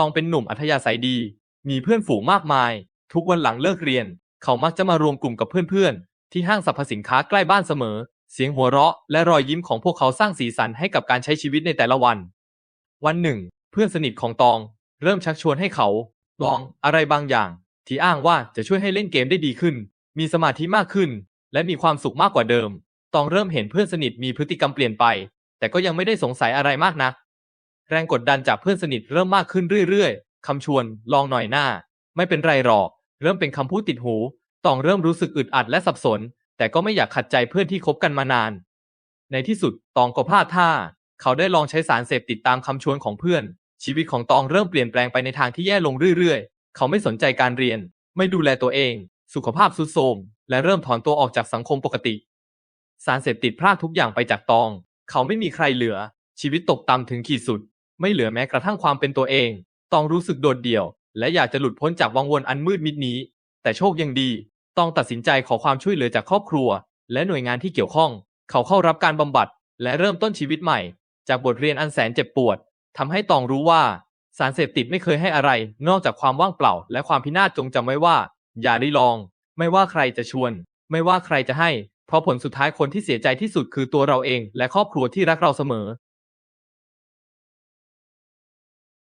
ตองเป็นหนุ่มอัธยาศัยดี มีเพื่อนฝูงมากมาย ทุกวันหลังเลิกเรียน เขามักจะมารวมกลุ่มกับเพื่อนๆ ที่ห้างสรรพสินค้าใกล้บ้านเสมอ เสียงหัวเราะและรอยยิ้มของพวกเขาสร้างสีสันให้กับการใช้ชีวิตในแต่ละวัน วันหนึ่ง เพื่อนสนิทของตอง เริ่มชักชวนให้เขาลองอะไรบางอย่าง ที่อ้างว่าจะช่วยให้เล่นเกมได้ดีขึ้น มีสมาธิมากขึ้น และมีความสุขมากกว่าเดิม ตองเริ่มเห็นเพื่อนสนิทมีพฤติกรรมเปลี่ยนไป แต่ก็ยังไม่ได้สงสัยอะไรมากนัก แรงกดดันจากเพื่อนสนิทเริ่มมากขึ้นเรื่อยๆ คำชวน ลองหน่อยหน้า ไม่เป็นไรหรอก เริ่มเป็นคำพูดติดหู ตองเริ่มรู้สึกอึดอัดและสับสน แต่ก็ไม่อยากขัดใจเพื่อนที่คบกันมานาน ในที่สุด ตองก็พลาดท่า เขาได้ลองใช้สารเสพติดตามคำชวนของเพื่อน ชีวิตของตองเริ่มเปลี่ยนแปลงไปในทางที่แย่ลงเรื่อยๆ เขาไม่สนใจการเรียน ไม่ดูแลตัวเอง สุขภาพทรุดโทรม และเริ่มถอนตัวออกจากสังคมปกติ สารเสพติดพรากทุกอย่างไปจากตอง เขาไม่มีใครเหลือ ชีวิตตกต่ำถึงขีดสุด ไม่เหลือแม้กระทั่งความเป็นตัวเอง ตองรู้สึกโดดเดี่ยว และอยากจะหลุดพ้นจากวังวนอันมืดมิดนี้ แต่โชคยังดี ตองตัดสินใจขอความช่วยเหลือจากครอบครัว และหน่วยงานที่เกี่ยวข้อง เขาเข้ารับการบำบัด และเริ่มต้นชีวิตใหม่ จากบทเรียนอันแสนเจ็บปวดทำให้ตองรู้ว่า สารเสพติดไม่เคยให้อะไร นอกจากความว่างเปล่า และความพินาศจงจำไว้ว่า อย่าได้ลอง ไม่ว่าใครจะชวน ไม่ว่าใครจะให้ เพราะผลสุดท้ายคนที่เสียใจที่สุดคือตัวเราเอง และครอบครัวที่รักเราเสมอ